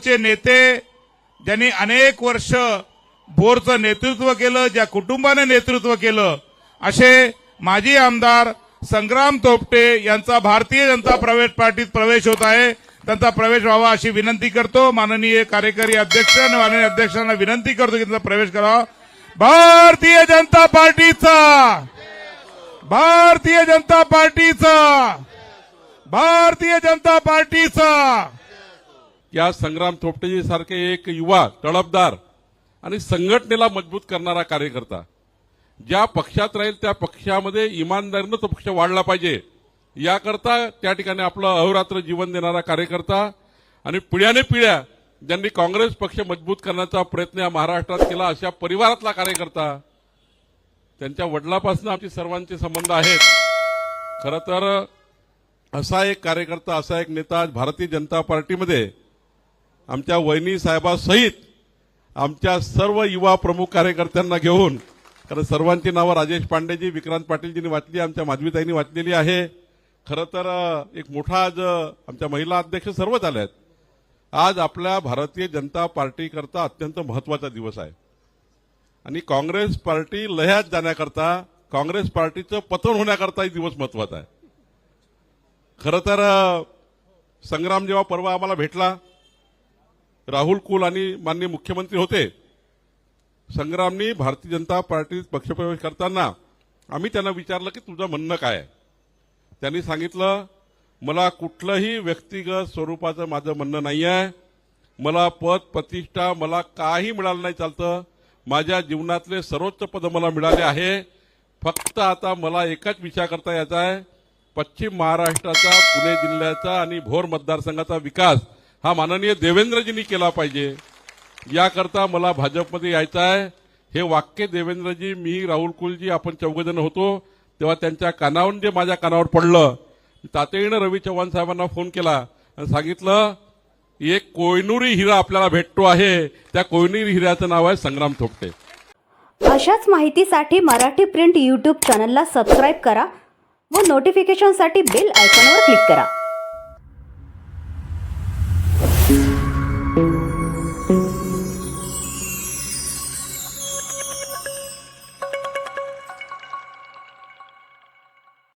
बोरचे नेते ज्यांनी अनेक वर्ष बोरचं नेतृत्व केलं ज्या कुटुंबाने नेतृत्व केलं असे माजी आमदार संग्राम तोपटे यांचा भारतीय जनता प्रवेश पार्टीत प्रवेश होत आहे. त्यांचा प्रवेश व्हावा अशी विनंती करतो. माननीय कार्यकारी अध्यक्ष आणि माननीय अध्यक्षांना विनंती करतो की त्यांचा प्रवेश करावा. भारतीय जनता पार्टीचा! भारतीय जनता पार्टीचा! भारतीय जनता पार्टीचा! या संग्राम थोपटेजी सारखे एक युवा तळपदार आणि संघटनेला मजबूत करणारा कार्यकर्ता. ज्या पक्षात राहील त्या पक्षामध्ये इमानदारीनं तो पक्ष वाढला पाहिजे. याकरता त्या ठिकाणी आपलं अहोरात्र जीवन देणारा कार्यकर्ता आणि पिढ्याने पिढ्या ज्यांनी काँग्रेस पक्ष मजबूत करण्याचा प्रयत्न या महाराष्ट्रात केला अशा परिवारातला कार्यकर्ता त्यांच्या वडिलापासून आमचे सर्वांचे संबंध आहेत. खरं तर असा एक कार्यकर्ता असा एक नेता भारतीय जनता पार्टीमध्ये आमच्या वहिनी साहेबासहित आमच्या सर्व युवा प्रमुख कार्यकर्त्यांना घेऊन कारण सर्वांची नावं राजेश पांडेजी विक्रांत पाटीलजींनी वाचली आमच्या माधवीताईंनी वाचलेली आहे. खरं तर एक मोठा आज आमच्या महिला अध्यक्ष सर्वच आल्या आहेत. आज आपल्या भारतीय जनता पार्टीकरता अत्यंत महत्त्वाचा दिवस आहे. आणि काँग्रेस पार्टी लह्यात जाण्याकरता काँग्रेस पार्टीचं पतन होण्याकरता दिवस महत्त्वाचा आहे. खरं तर संग्राम जेव्हा परवा आम्हाला भेटला राहुल कुल आणि माननीय मुख्यमंत्री होते. संग्रामनी भारतीय जनता पार्टीत पक्षप्रवेश करताना आम्ही त्यांना विचारलं की तुझं म्हणणं काय त्यांनी सांगितलं मला कुठलंही व्यक्तिगत स्वरूपाचं माझं म्हणणं नाही आहे. मला पद प्रतिष्ठा मला काही मिळालं नाही चालतं. माझ्या जीवनातले सर्वोच्च पद मला मिळाले आहे. फक्त आता मला एकच विचार करता यायचा आहे. पश्चिम महाराष्ट्राचा पुणे जिल्ह्याचा आणि भोर मतदारसंघाचा विकास हा माननीय देवेंद्रजींनी केला पाहिजे. याकरता मला भाजपमध्ये यायचं आहे. हे वाक्य देवेंद्रजी मी राहुल कुलजी आपण चौघजण होतो. तेव्हा त्यांच्या कानावरून जे माझ्या कानावर पडलं तातडीनं रवी चव्हाण साहेबांना फोन केला आणि सांगितलं एक कोयनुरी हिरा आपल्याला भेटतो आहे. त्या कोयनुरी हिऱ्याचं नाव आहे संग्राम थोपटे. अशाच माहितीसाठी मराठी प्रिंट यूट्यूब चॅनलला सबस्क्राईब करा व नोटिफिकेशनसाठी बेल आयकॉनवर क्लिक करा.